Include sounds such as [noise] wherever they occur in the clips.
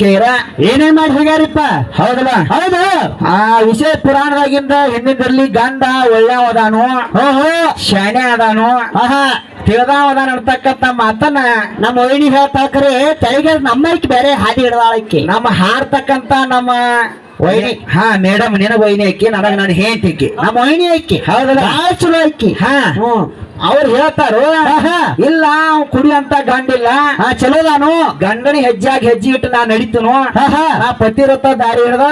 ಕೇರ. ಏನೇ ಮಾಡಿ ಹೋಗ್ಯಾರಿಪ್ಪ? ಹೌದಲ್ಲ. ಹೌದು. ಆ ವಿಷಯ ಪುರಾಣದಾಗಿಂದ ಹಿಂದಿನಲ್ಲಿ ಗಂಡ ಒಳ್ಳೆ ಅದಾನು ಓಹೋ. ಶಾಣೆ ಅದಾನು ಆಹಾ. ತಿಳಿದಾವದ ನಡ್ತಕ್ಕಂತ ಮಾತನ್ನ ನಮ್ಮ ಒಯ್ನಿ ಹೇಳ್ತಾಕ್ರೆ ನಮ್ಮ ಆಕಿ ಬೇರೆ ಹಾದಿ ಹಿಡ್ದಾಳಕ್ಕೆ ನಮ್ಮ ಹಾಡ್ತಕ್ಕಂತ ನಮ್ಮ ವೈನಿ. ಹಾ ಮೇಡಮ್ ನಿನಗ ವೈನಿ ಅಕ್ಕಿ ನನಗ ನಾನು ಹೇಳ್ತಿಕ್ಕಿ ನಮ್ಮ ಒಯ್ನಿ ಐಕಿ. ಹೌದಲ್ಲ. ಚಲೋ ಐಕಿ. ಹಾ. ಹ್ಮ್. ಅವ್ರು ಹೇಳ್ತಾರು. ಇಲ್ಲ ಕುಡಿ ಅಂತ ಗಂಡಿಲ್ಲ. ಆ ಚಲೋ ನಾನು ಗಂಡನ ಹೆಜ್ಜಾಗಿ ಹೆಜ್ಜೆ ಇಟ್ಟು ನಾ ನಡೀತನು. ಪತಿರತ ದಾರಿ ಹಿಡ್ದ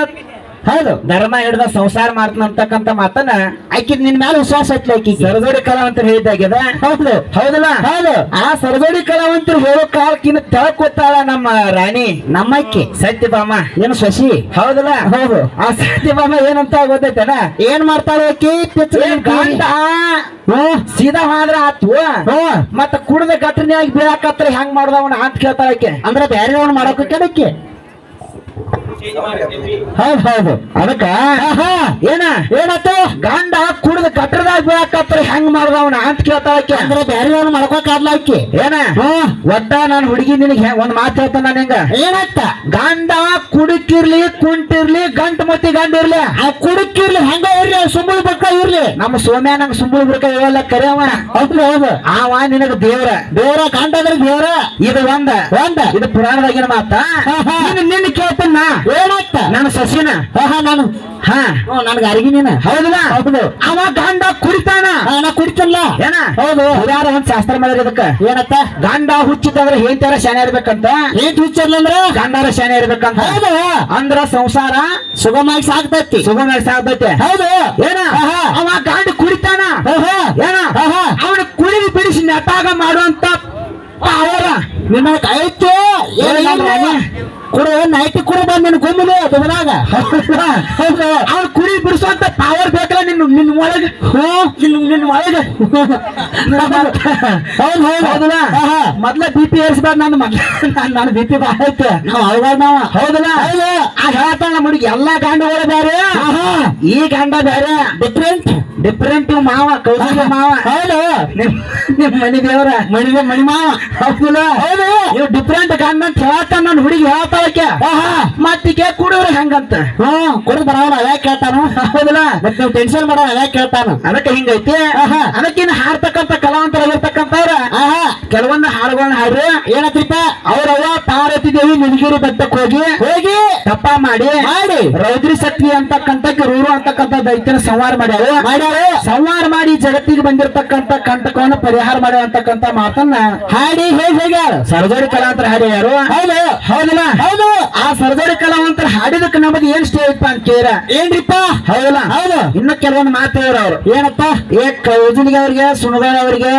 ಹೌದು. ಧರ್ಮ ಹಿಡ್ದ ಸಂಸಾರ ಮಾಡ್ತಾನಂತಕ್ಕಂತ ಮಾತನ್ನ ಆಕಿ ನಿನ್ ಮೇಲೆ ವಿಶ್ವಾಸ ಐತ್ಲ ಆಕಿ ಸರಜೋಡಿ ಕಲಾವಂತರು ಹೇಳಿದ್ದಾಗ್ಯದ? ಹೌದು. ಹೌದಲ್ಲ? ಹೌದು. ಆ ಸರಜೋಡಿ ಕಲಾವಂತರು ಹೇಳೋ ಕಾಲಕ್ಕಿನ್ನ ತೆಳಕೊತ್ತಾಳ ನಮ್ಮ ರಾಣಿ. ನಮ್ಮ ಅಕ್ಕಿ. ಸತ್ಯಭಾಮ. ಏನು ಶಶಿ? ಹೌದಲ್ಲ? ಹೌದು. ಆ ಸತ್ಯಭಾಮ ಏನಂತ ಗೊತ್ತೈತನ? ಏನ್ ಮಾಡ್ತಾಳೆ ಆಕಿ ಗಂಡ? ಸೀದಾ ಹಾದ್ರ ಆತು ಮತ್ತ ಕುಡ್ದ ಆಗಿ ಬೀಳಾಕತ್ರ ಹೆಂಗ್ ಮಾಡ್ದವನ ಅಂತ ಕೇಳ್ತಾಳಕ್ಕೆ ಅಂದ್ರೆ ಬೇರೆ ಮಾಡಕ್ ಕೆಡಕ್ಕೆ ಹೌದು ಹೌದು. ಅದಕ್ಕ ಏನ? ಏನತ್ತ ಗಂಡ ಕುಡ್ದ ಗಟ್ಟರದಾಗ ಬೀಳಕತ್ರ ಹೆಂಗ್ ಮಾಡ್ದವನ ಅಂತ ಕೇಳ್ತಾಳಕ್ಕೆ ಅಂದ್ರೆ ಬೇರೆ ಮಾಡ್ಕೋಕಾದ್ಲ ಆಕಿ? ಏನ? ಒಟ್ಟ ನಾನು ಹುಡುಗಿ ನಿನಗೆ ಒಂದ್ ಮಾತು ಹೇಳ್ತಾನ ನಾನು ಹಿಂಗ? ಏನಾಯ್ತ ಗಂಡ ಕುಡುಕಿರ್ಲಿ ಕುಂಟಿರ್ಲಿ ಗಂಟ್ ಮತ್ತಿ ಗಂಡ ಇರ್ಲಿ ಆ ಕುಡುಕಿರ್ಲಿ ಹೆಂಗ ಇರ್ಲಿ ಸುಮ್ಮನೆ ಬಕ್ಕ ಇರ್ಲಿ. ನಮ್ಮ ಸೋಮ್ಯ ನಂಗ ಸುಂಬಳ ಬಿಡ್ಕ ಹೇಳಲ್ಲ ಕರೆಯವ ಹೌದು ಹೌದು. ಆವ ನಿನಗ ದೇವ್ರ. ದೇವರ ಕಾಂಟದ್ರ ದೇವರ? ಇದು ಒಂದ. ಒಂದ. ಇದು ಪುರಾಣದಾಗಿನ ಮಾತ. ಆಹಾ. ನಿನ್ನ ನಿನ್ನ ಕೇಳ್ತೇನ ಏನಾಯ್ತ ನನ್ನ ಸಸಿನ? ಆಹಾ ನಾನು. ಹಾ. ನನ್ಗೆ ಅರಿಗಿ ನೀನ ಹೌದಲ್ಲ ಹೌದು. ಅವ ಗಂಡ ಕುಡಿತಾನ. ನಾ ಕುಡಿತಲ್ಲ ಏನ? ಹೌದು. ಯಾರ ಒಂದ್ ಶಾಸ್ತ್ರ ಮಾಡಿದ್ರೆ ಇದಕ್ಕ. ಏನತ್ತ? ಗಂಡ ಹುಚ್ಚಿದ್ರೆ ಹೇಳ್ತಾರ ಶಾನೆ ಇರ್ಬೇಕಂತ? ಏನ್ ಅಂದ್ರೆ ಗಂಡರ ಶಾನೆ ಇರ್ಬೇಕಂತ. ಹೌದು. ಅಂದ್ರ ಸಂಸಾರ ಸುಗಮವಾಗಿ ಸಾಗ್ತೈತಿ ಸುಗಮವಾಗಿ ಸಾಗ್ತೈತಿ ಹೌದು. ಏನ. ಅವ ಗಂಡ ಕುಡಿತಾನ. ಏನ. ಅವನ ಕುಡಿದು ಬಿಡಿಸಿ ನೆಟ್ಟಾಗ ಮಾಡುವಂತ ಅವರ ನಿನ್ನ ಕಾಯ್ತು ಕುಡು ನೈಟ್ ಕುಡು ಬಂದ ನಿನ್ ಗುಮ್ಮಿದೆ ಬದಲಾಗ ಅವ್ನ ಕುಡಿ ಬಿಡಿಸುವಂತ ಪವರ್ ಬೇಕಲ್ಲ ನಿನ್ನ ನಿನ್ನ ಒಳಗ. ನಿನ್ನ ನಿನ್ನ ಒಳಗ. ಹೌದು ಹೌದು. ಹೌದಲ್ಲ. ಮೊದ್ಲ ಬಿ ಪಿ ಏರ್ಸ್ಬಾರ್ದು ನನ್ನ ಮೊದ್ಲ ನನ್ನ ಬಿ ಪಿ ಬಾಳ ಐತೆ ನಾವ್ ಅವಾಗ ನಾವ. ಹೌದಲ್ಲ? ಆ ಹೇಳ್ತಾಳ ಹುಡುಗಿ ಎಲ್ಲಾ ಗಂಡಗಳು ಬೇರೆ. ಈ ಗಂಡ ಬೇರೆ ಡಿಫ್ರೆಂಟ್ ಡಿಫ್ರೆಂಟ್ ಮಾವ ಕೌಶಲ್ಯ [laughs] ಮಾವ. ಹೌದು. ನಿಮ್ ಮನಿ ದೇವರ. ಮಣಿ ಮಣಿ ಮಾವ. ಹೌದಲ್ಲ? ಹೌದು. ಇವ್ ಡಿಫ್ರೆಂಟ್ ಗಂಡ ಅಂತ ಹೇಳ್ತಾನ ನನ್ನ ಹುಡುಗಿ ಹೇಳ್ತಾಳಕ್ಕೆ ಮತ್ತಿಗೆ ಕುಡಿದ್ರೆ ಹೆಂಗಂತ? ಹ್ಮ್ ಕುಡಿದ್ ಬರವಲ್ಲ ಯಾಕೆ ಕೇಳ್ತಾನು. ಹೌದಲ್ಲ? ಮತ್ತೆ ಟೆನ್ಷನ್ ಮಾಡೋ ಯಾಕೆ ಕೇಳ್ತಾನು. ಅದಕ್ಕೆ ಹಿಂಗೈತಿ. ಅದಕ್ಕಿನ್ನ ಹಾಡ್ತಕ್ಕಂತ ಕಲಾವಂತರಾಗಿರ್ತಕ್ಕಂಥವ್ರ ಆಹಾ ಕೆಲವೊಂದು ಹಾಡುಗಳನ್ನ ಹಾಡ್ರಿ ಏನತ್ರಿಪ್ಪ ಅವ್ರವ್ವ ಪಾರ್ವತಿ ದೇವಿ ನಿಲಗಿರಿ ಬೆಟ್ಟಕ್ಕೆ ಹೋಗಿ ಹೋಗಿ ತಪ್ಪ ಮಾಡಿ ಮಾಡಿ. ರೌದ್ರಿ ಶಕ್ತಿ ಅಂತಕ್ಕಂತ ರೂರು ಅಂತಕ್ಕಂತ ದೈತ್ಯನ ಸಂವಾರ ಮಾಡ್ಯಾರ ಮಾಡ್ಯಾರ ಸಂವಾರ ಮಾಡಿ ಜಗತ್ತಿಗೆ ಬಂದಿರತಕ್ಕಂತ ಕಂಟಕವನ್ನು ಪರಿಹಾರ ಮಾಡ್ಯಾರ ಅಂತಕ್ಕಂತ ಮಾತನ್ನ ಹಾಡಿ ಹೇಗ್ ಹೋಗ್ಯಾರ ಸರ್ಜೋಡಿ ಕಲಾವಂತರ ಹಾಡ್ಯಾರು ಹೌದು. ಹೌದಲ್ಲ ಹೌದು. ಆ ಸರ್ಜೋಡಿ ಕಲಾವಂತರ ಹಾಡಿದಕ್ಕೆ ನಮಗೆ ಏನ್ ಸ್ಟೇ ಐತಪ್ಪ ಅಂತ ಕೇರ ಏನ್ರಿಪ್ಪ? ಹೌದಲ್ಲ ಹೌದು. ಇನ್ನ ಕೆಲವೊಂದು ಮಾತು ಅವ್ರು ಏನಪ್ಪ? ಏ ಕೌಜುಲಿಗೆ ಅವ್ರಿಗೆ ಸುಣಗಾರ ಅವ್ರಿಗೆ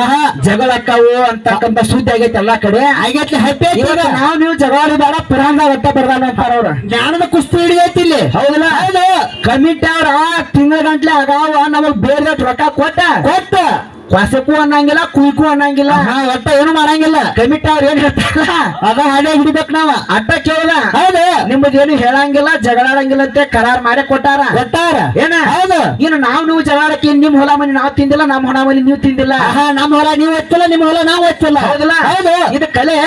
ಆಹಾ. ಜಗಳಕ್ಕಾವು ಅಂತಕ್ಕಂತ ಸುದ್ದಿ ಆಗೈತೆ ಎಲ್ಲಾ ಕಡೆ. ಆಗೈತಿ ಇವಾಗ ನಾವ್ ನೀವು ಜಗಾಡಿ ಬೇಡ ಪುರಾಣ ಒಟ್ಟ ಬರ್ದಾನ ಅಂತಾರ ಅವ್ರ. ಜ್ಞಾನದ ಕುಸ್ತಿ ಹಿಡಿಯೈತಿ ಇಲ್ಲಿ. ಹೌದಲ್ಲ? ಹೌದು. ಕಮಿಟಿ ಅವ್ರ ತಿಂಗಳ ಗಂಟ್ಲೆ ಆಗಾವ ನಮಗ್ ಬೇರೆ ರೊಕ್ಕ ಕೊಟ್ಟ. ಕೊಟ್ಟ. ಕೊಸಕು ಅನ್ನಂಗಿಲ್ಲ ಕುಯ್ಕು ಅನ್ನಂಗಿಲ್ಲ. ಹಾ ಒಟ್ಟ ಏನು ಮಾಡಂಗಿಲ್ಲ. ಕಮಿಟ್ ಅವ್ರ ಏನ್ ಹೇಳ್ತಾರ ಅದ ಹಾಡೇ ಹಿಡಿಬೇಕ್ ನಾವ. ಅಟ್ಟ ಕೇಳ ಹೌದು. ನಿಮ್ಮದ್ ಏನು ಹೇಳಂಗಿಲ್ಲ ಜಗಳಾಡಂಗಿಲ್ಲ ಅಂತ ಕರಾರ್ ಮಾಡಿ ಕೊಟ್ಟಾರ? ಕೊಟ್ಟಾರ. ಏನ? ಹೌದು. ಏನು ನಾವ್ ನೀವು ಜಗಳಾಡಕ್ಕೆ ನಿಮ್ ಹೊಲ ಮನಿ ನಾವ್ ತಿಂದಿಲ್ಲ ನಮ್ ಹೊಲ ಮನಿ ನೀವು ತಿಂದಿಲ್ಲ. ನಮ್ ನಮ್ಮ ಹೊಲ ನೀವ್ ಒತ್ತಿಲ್ಲ ನಿಮ್ ಹೊಲ ನಾವ್ ಒತ್ತಿಲ್ಲ. ಹೌದಲ್ಲ? ಹೌದು. ಇದು ಕಲೆ.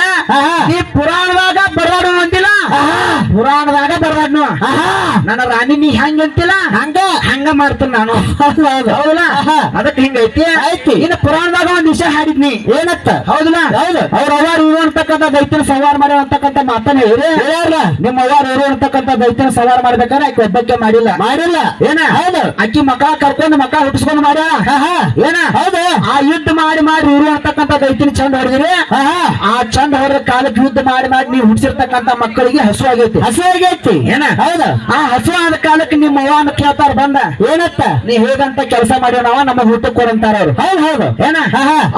ಈ ಪುರಾಣದಾಗ ಬರ್ದಾಡು ಅಂತಿಲ್ಲ ಆಹಾ. ಪುರಾಣದಾಗ ಬರ್ದಾಡ್ನು ಆಹಾ ನನ್ನ ರಾಣಿ ನೀ ಹೆಂಗ್ ಅಂತಿಲ್ಲ ಹಂಗ? ಹಂಗ ಮಾಡ್ತೀನಿ ನಾನು. ಹೌದು? ಹೌದು ಹೌದಲ್ಲ. ಅದಕ್ಕೆ ಹಿಂಗೈತಿ ಐತಿ. ಇನ್ನು ಪುರಾಣದಾಗ ಒಂದ್ ವಿಷಯ ಹಾಡಿದ್ನಿ. ಏನತ್ತ? ಹೌದಲ್ಲ? ಹೌದು. ಅವ್ರ ಅವ್ವಾರ ಇರು ಅಂತಕ್ಕಂಥ ದೈತ್ಯನ ಸವಾರ ಮಾಡ್ಯಾವ ಅಂತಕ್ಕಂಥ ಮಾತನ್ನ ಹೇಳಿ ನಿಮ್ಮ ಅವ್ವಾರ ಇರು ಅಂತಕ್ಕಂಥ ದೈತ್ಯನ ಸವಾರ ಮಾಡ್ಬೇಕಾದ್ರೆ ಆಕೆ ಒಬ್ಬಕ್ಕೆ ಮಾಡಿಲ್ಲ. ಮಾಡಿಲ್ಲ. ಏನ? ಹೌದು. ಅಕ್ಕಿ ಮಕ್ಕಳ ಕರ್ಕೊಂಡು ಮಕ್ಕಳ ಹುಟ್ಟಿಸ್ಕೊಂಡು ಮಾಡ್ಯಾಳ? ಆಹಾ ಏನ? ಹೌದು. ಆ ಯುದ್ಧ ಮಾಡಿ ಮಾಡಿ ಇರು ಅಂತಕ್ಕಂಥ ದೈತ್ಯನ ಚಂದ ಹೊಡೆದಿರಿ? ಆ ಚಂದ ಹೊಡೆದ ಕಾಲಕ್ಕೆ ಯುದ್ಧ ಮಾಡಿ ಮಾಡಿ ನೀವು ಹುಟ್ಟಿಸಿರ್ತಕ್ಕಂಥ ಮಕ್ಕಳಿಗೆ ಹಸು ಆಗೈತಿ. ಹಸು ಆಗೈತಿ. ಏನ? ಹೌದು. ಆ ಹಸು ಆದ ಕಾಲಕ್ಕೆ ನಿಮ್ಮ ಅವ್ವನ ಕೇಳ್ತಾರ ಬಂದ. ಏನತ್ತ? ನೀ ಹೇಗಂತ ಕೆಲಸ ಮಾಡ್ಯಾವ ನಾವ ನಮ್ಮ ಊಟ ಕೊಡಂತಾರ ಅವ್ರು. ಹೌದ್ ಹೌದು. ಏನ?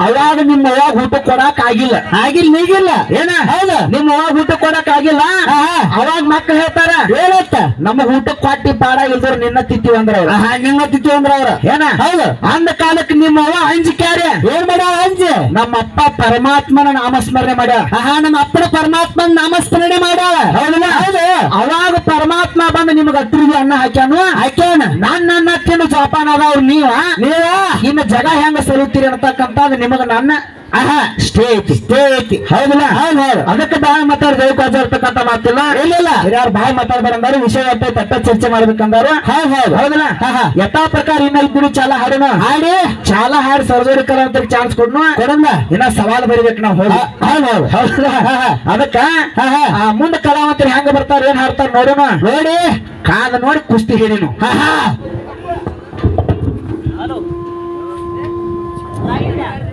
ಅವಾಗ ನಿಮ್ಮ ಅವ್ವ ಊಟ ಕೊಡಕ್ ಆಗಿಲ್ಲ. ಆಗಿಲ್ಲ ನೀಗಿಲ್ಲ ಏನ? ಹೌದು. ನಿಮ್ಮ ಅವ್ವ ಊಟ ಕೊಡಕ್ ಆಗಿಲ್ಲ? ಅವಾಗ ಮಕ್ಕಳು ಹೇಳ್ತಾರ ಏನತ್ತ? ನಮ್ಮ ಊಟ ಕೊಟ್ಟಿ ಪಾಡ ಇಲ್ದ್ರ ನಿನ್ನ ತಿತ್ತಿ ಅಂದ್ರ ಅವ್ರ. ನಿನ್ನ ತಿತ್ತಿ ಅಂದ್ರ ಅವ್ರ. ಏನ? ಹೌದು. ಅಂದ ಕಾಲಕ್ಕೆ ನಿಮ್ಮ ಅವ್ವ ಅಂಜಿ ಕ್ಯಾರೆ. ಏನ್ ಮಾಡ ಅಂಜಿ? ನಮ್ಮ ಅಪ್ಪ ಪರಮಾತ್ಮನ ನಾಮಸ್ಮರಣೆ ಮಾಡ್ಯಾರ ನಮ್ಮ ಅಪ್ಪನ ಪರಮಾತ್ಮನ ನಾಮಸ್ಮರಣೆ ಮಾಡ್ಯಾಳ. ಹೌದಲ್ಲ? ಹೌದು. ಅವಾಗ ಪರಮಾತ್ಮ ಬಂದು ನಿಮ್ಗೆ ಹತ್ತಿರಿಗೆ ಅನ್ನ ಹಾಕ್ಯಾನು? ಹಾಕ್ಯಾನ. ನನ್ನ ಅನ್ನ ತಿನ್ನು ಜೋಪಾನ ಅದಾವ್ರು ನೀವ? ನೀವ? ಇನ್ನು ಜಗ ಹೆಂಗ ಸರಿತೀರಿ ಅಂತಕ್ಕಂಥದ್ದು ನಿಮಗ ನನ್ನ ಆಹಾ ಸ್ಟೇ ಐತಿ ಸ್ಟೇ ಐತಿ ಹೌದಿಲ್ಲ? ಹೌದು ಹೌದು. ಅದಕ್ಕೆ ಬಾಯಿ ಮಾತಾಡ್ದೆ ಇರ್ತಕ್ಕಂತ ಮಾತಿಲ್ಲ. ಇಲ್ಲ ಇಲ್ಲ. ಯಾರು ಬಾಯಿ ಮಾತಾಡ್ಬಾರಂದಾರು ವಿಷಯ ತಟ್ಟ ಚರ್ಚೆ ಮಾಡ್ಬೇಕಂದಾರು ಹೌದು ಹೌದು. ಹೌದಿಲ್ಲ. ಯಥಾ ಪ್ರಕಾರ ಇನ್ನಲ್ಲಿ ಇದ್ದು ಚಾಲ ಹಾಡೋಣ ಹಾಡಿ. ಚಾಲ ಹಾಡಿ ಸರ್ಜರಿ ಅಂತ ಚಾನ್ಸ್ ಕೊಡ್ನು? ಕೊಡಂದ ಇನ್ನ ಸವಾಲು ಬರಿಬೇಕು ನಾವು ಹೌದು ಹೌದು ಹೌದು. ಹೌದಾ ಹಾ, ಹಾ. ಅದಕ್ಕ ಮುಂದ ಕಲಾವಂತರು ಹೆಂಗ ಬರ್ತಾರ ಏನ್ ಹಾಡ್ತಾರ ನೋಡೋಣ ನೋಡಿ. ಕಾದ ನೋಡಿ ಕುಸ್ತಿ ಹೇಳಿನು ಹಾ ಹಾ.